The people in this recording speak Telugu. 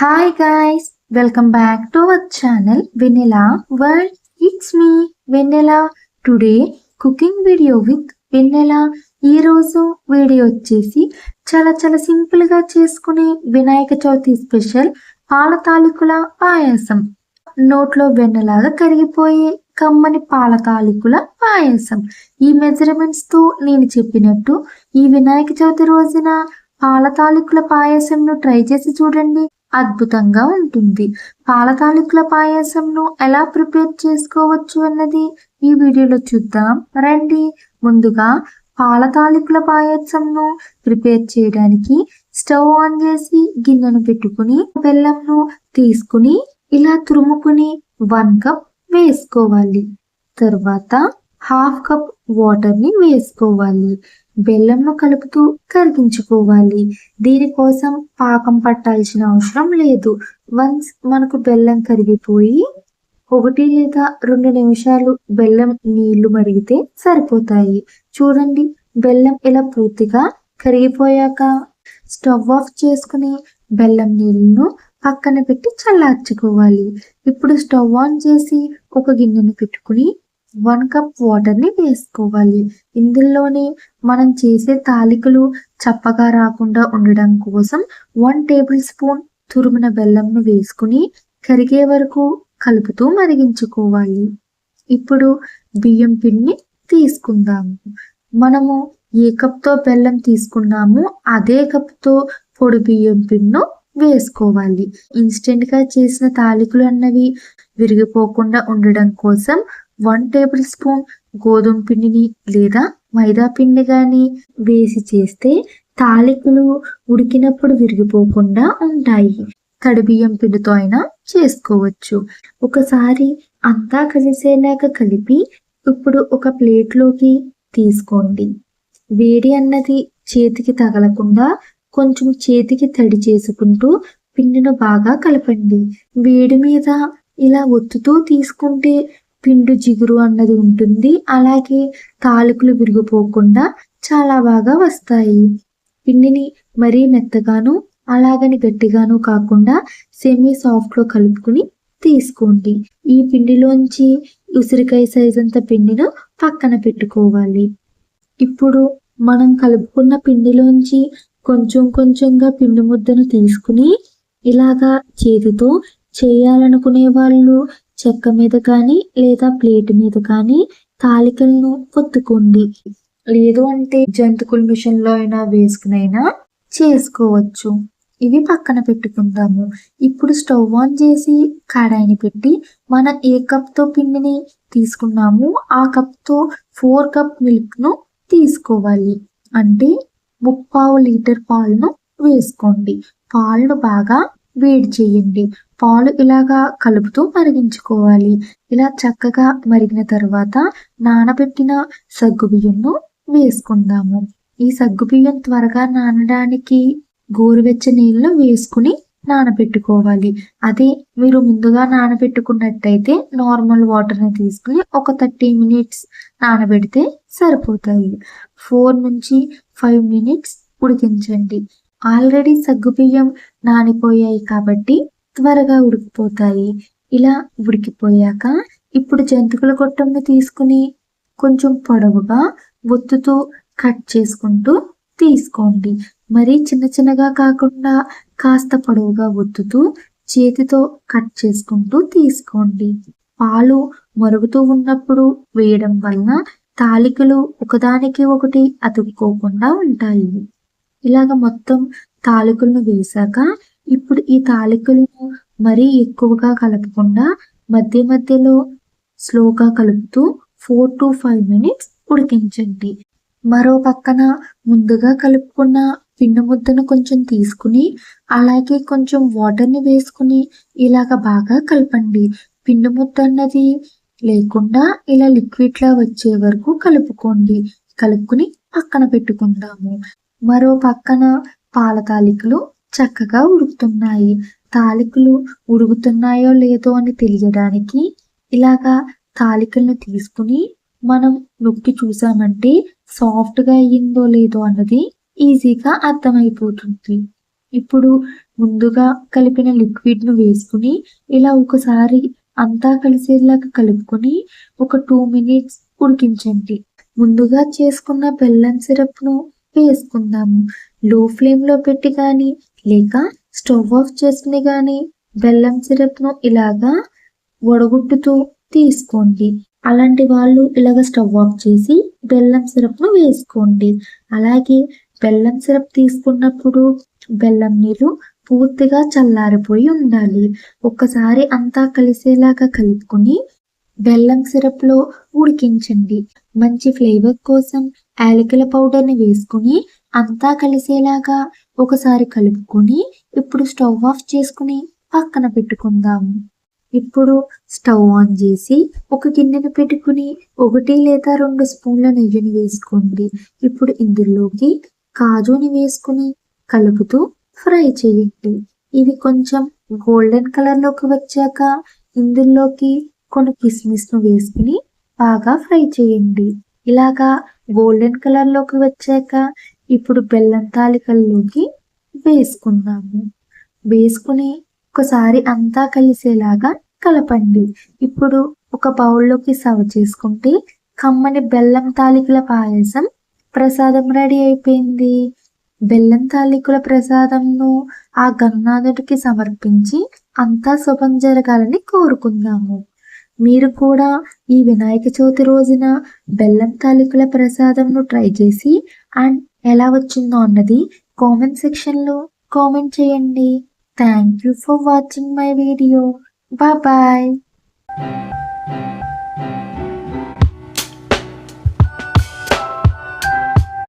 Hi guys welcome back to our channel Vennela world it's me Vennela today cooking video with Vennela ఈ రోజు వీడియో వచ్చేసి చాలా చాలా సింపుల్గా చేసుకునే వినాయక చవితి స్పెషల్ పాల తాలూకుల పాయసం. నోట్లో వెన్నలాగా కరిగిపోయే కమ్మని పాల తాలికల పాయసం. ఈ మెజర్మెంట్స్తో నేను చెప్పినట్టు ఈ వినాయక చవితి రోజున పాల తాలికల పాయసంను ట్రై చేసి చూడండి. అద్భుతంగా ఉంటుంది. పాల తాలూకుల పాయసంను ఎలా ప్రిపేర్ చేసుకోవచ్చు అన్నది ఈ వీడియోలో చూద్దాం. రండి. ముందుగా పాల తాలూకుల పాయసంను ప్రిపేర్ చేయడానికి స్టవ్ ఆన్ చేసి గిన్నెను పెట్టుకుని బెల్లంను తీసుకుని ఇలా తురుముకుని వన్ కప్ వేసుకోవాలి. తర్వాత హాఫ్ కప్ వాటర్ని వేసుకోవాలి. బెల్లంను కలుపుతూ కరిగించుకోవాలి. దీనికోసం పాకం పట్టాల్సిన అవసరం లేదు. వన్స్ మనకు బెల్లం కరిగిపోయి ఒకటి లేదా రెండు నిమిషాలు బెల్లం నీళ్ళు మరిగితే సరిపోతాయి. చూడండి బెల్లం ఇలా పూర్తిగా కరిగిపోయాక స్టవ్ ఆఫ్ చేసుకుని బెల్లం నీళ్ళను పక్కన పెట్టి చల్లార్చుకోవాలి. ఇప్పుడు స్టవ్ ఆన్ చేసి ఒక గిన్నెను పెట్టుకుని వన్ కప్ వాటర్ని వేసుకోవాలి. ఇందులోనే మనం చేసే తాలికలు చప్పగా రాకుండా ఉండడం కోసం వన్ టేబుల్ స్పూన్ తురుమిన బెల్లంను వేసుకుని కరిగే వరకు కలుపుతూ మరిగించుకోవాలి. ఇప్పుడు బియ్యం పిండిని తీసుకుందాము మనము ఏ కప్తో బెల్లం తీసుకున్నామో అదే కప్తో పొడి బియ్యం పిండిను వేసుకోవాలి. ఇన్స్టెంట్గా చేసిన తాలికలు అన్నవి విరిగిపోకుండా ఉండడం కోసం వన్ టేబుల్ స్పూన్ గోధుమ పిండిని లేదా మైదా పిండి కానీ వేసి చేస్తే తాలికలు ఉడికినప్పుడు విరిగిపోకుండా ఉంటాయి. తడి బియ్యం పిండితో అయినా చేసుకోవచ్చు. ఒకసారి అంతా కలిసేలాగా కలిపి ఇప్పుడు ఒక ప్లేట్లోకి తీసుకోండి. వేడి అన్నది చేతికి తగలకుండా కొంచెం చేతికి తడి చేసుకుంటూ పిండిను బాగా కలపండి. వేడి మీద ఇలా ఒత్తుతూ తీసుకుంటే పిండి జిగురు అన్నది ఉంటుంది. అలాగే తాలూకులు విరిగిపోకుండా చాలా బాగా వస్తాయి. పిండిని మరీ మెత్తగాను అలాగని గట్టిగాను కాకుండా సెమీ సాఫ్ట్లో కలుపుకుని తీసుకోండి. ఈ పిండిలోంచి ఉసిరికాయ సైజ్ అంత పిండిను పక్కన పెట్టుకోవాలి. ఇప్పుడు మనం కలుపుకున్న పిండిలోంచి కొంచెం కొంచెంగా పిండి ముద్దను తీసుకుని ఇలాగా చేతితో చేయాలనుకునే వాళ్ళు చెక్క మీద కానీ లేదా ప్లేట్ మీద కానీ తాలికలను పొత్తుకోండి లేదు అంటే జంతుకుల మిషన్లో అయినా వేసుకునైనా చేసుకోవచ్చు. ఇవి పక్కన పెట్టుకుందాము. ఇప్పుడు స్టవ్ ఆన్ చేసి కడాయిని పెట్టి మనం ఏ కప్తో పిండిని తీసుకున్నాము ఆ కప్తో ఫోర్ కప్ మిల్క్ను తీసుకోవాలి. అంటే ముప్పావు లీటర్ పాలను వేసుకోండి. పాలను బాగా వేడి చేయండి. పాలు ఇలాగా కలుపుతూ మరిగించుకోవాలి. ఇలా చక్కగా మరిగిన తర్వాత నానబెట్టిన సగ్గుబియ్యంను వేసుకుందాము. ఈ సగ్గుబియ్యం త్వరగా నానడానికి గోరువెచ్చ నీళ్ళు వేసుకుని నానబెట్టుకోవాలి. అదే మీరు ముందుగా నానబెట్టుకున్నట్టయితే నార్మల్ వాటర్ని తీసుకుని ఒక థర్టీ మినిట్స్ నానబెడితే సరిపోతాయి. ఫోర్ నుంచి ఫైవ్ మినిట్స్ ఉడికించండి. ఆల్రెడీ సగ్గుబియ్యం నానిపోయాయి కాబట్టి త్వరగా ఉడికిపోతాయి. ఇలా ఉడికిపోయాక ఇప్పుడు జంతికల గొట్టంను తీసుకుని కొంచెం పొడవుగా ఒత్తుతూ కట్ చేసుకుంటూ తీసుకోండి. మరీ చిన్న చిన్నగా కాకుండా కాస్త పొడవుగా ఒత్తుతూ చేతితో కట్ చేసుకుంటూ తీసుకోండి. పాలు మరుగుతూ ఉన్నప్పుడు వేయడం వలన తాలికలు ఒకదానికి ఒకటి అతుక్కోకుండా ఉంటాయి. ఇలాగ మొత్తం తాలికలను వేశాక ఇప్పుడు ఈ తాలికలను మరీ ఎక్కువగా కలపకుండా మధ్య మధ్యలో స్లోగా కలుపుతూ ఫోర్ టు ఫైవ్ మినిట్స్ ఉడికించండి. మరో పక్కన ముందుగా కలుపుకున్న పిండి ముద్దను కొంచెం తీసుకుని అలాగే కొంచెం వాటర్ని వేసుకుని ఇలాగ బాగా కలపండి. పిండి ముద్ద అన్నది లేకుండా ఇలా లిక్విడ్ లా వచ్చే వరకు కలుపుకోండి. కలుపుకుని పక్కన పెట్టుకుందాము. మరో పక్కన పాల తాలికలు చక్కగా ఉడుకుతున్నాయి. తాలికలు ఉడుకుతున్నాయో లేదో అని తెలియడానికి ఇలాగా తాలికలను తీసుకుని మనం నొక్కి చూసామంటే సాఫ్ట్గా అయ్యిందో లేదో అన్నది ఈజీగా అర్థమైపోతుంది. ఇప్పుడు ముందుగా కలిపిన లిక్విడ్ను వేసుకుని ఇలా ఒకసారి అంతా కలిసేలాగా కలుపుకొని ఒక టూ మినిట్స్ ఉడికించండి. ముందుగా చేసుకున్న బెల్లం సిరప్ను వేసుకుందాము. లో ఫ్లేమ్లో పెట్టి కానీ లేక స్టవ్ ఆఫ్ చేసుకుని కానీ బెల్లం సిరప్ను ఇలాగా వడగొట్టుతూ తీసుకోండి. అలాంటి వాళ్ళు ఇలాగ స్టవ్ ఆఫ్ చేసి బెల్లం సిరప్ను వేసుకోండి. అలాగే బెల్లం సిరప్ తీసుకున్నప్పుడు బెల్లం నీరు పూర్తిగా చల్లారిపోయి ఉండాలి. ఒక్కసారి అంతా కలిసేలాగా కలుపుకొని బెల్లం సిరప్లో ఉడికించండి. మంచి ఫ్లేవర్ కోసం యాలకుల పౌడర్ని వేసుకుని అంతా కలిసేలాగా ఒకసారి కలుపుకొని ఇప్పుడు స్టవ్ ఆఫ్ చేసుకుని పక్కన పెట్టుకుందాము ఇప్పుడు స్టవ్ ఆన్ చేసి ఒక గిన్నెను పెట్టుకుని ఒకటి లేదా రెండు స్పూన్ల నెయ్యిని వేసుకోండి. ఇప్పుడు ఇందులోకి కాజుని వేసుకుని కలుపుతూ ఫ్రై చేయండి. ఇవి కొంచెం గోల్డెన్ కలర్లోకి వచ్చాక ఇందులోకి కొన్ని కిస్మిస్ను వేసుకుని బాగా ఫ్రై చేయండి. ఇలాగా గోల్డెన్ కలర్లోకి వచ్చాక ఇప్పుడు బెల్లం తాలికల్లోకి వేసుకుందాము. వేసుకుని ఒకసారి అంతా కలిసేలాగా కలపండి. ఇప్పుడు ఒక బౌల్లోకి సర్వ్ చేసుకుంటే కమ్మని బెల్లం తాలికల పాయసం ప్రసాదం రెడీ అయిపోయింది. బెల్లం తాలికల ప్రసాదంను ఆ గన్నాథుడికి సమర్పించి అంతా శుభం జరగాలని కోరుకుందాము. మీరు కూడా ఈ వినాయక చవితి రోజున బెల్లం తాలూకుల ప్రసాదంను ట్రై చేసి అండ్ ఎలా వచ్చిందో అన్నది కామెంట్ సెక్షన్లో కామెంట్ చేయండి. Thank you for watching my video. Bye bye.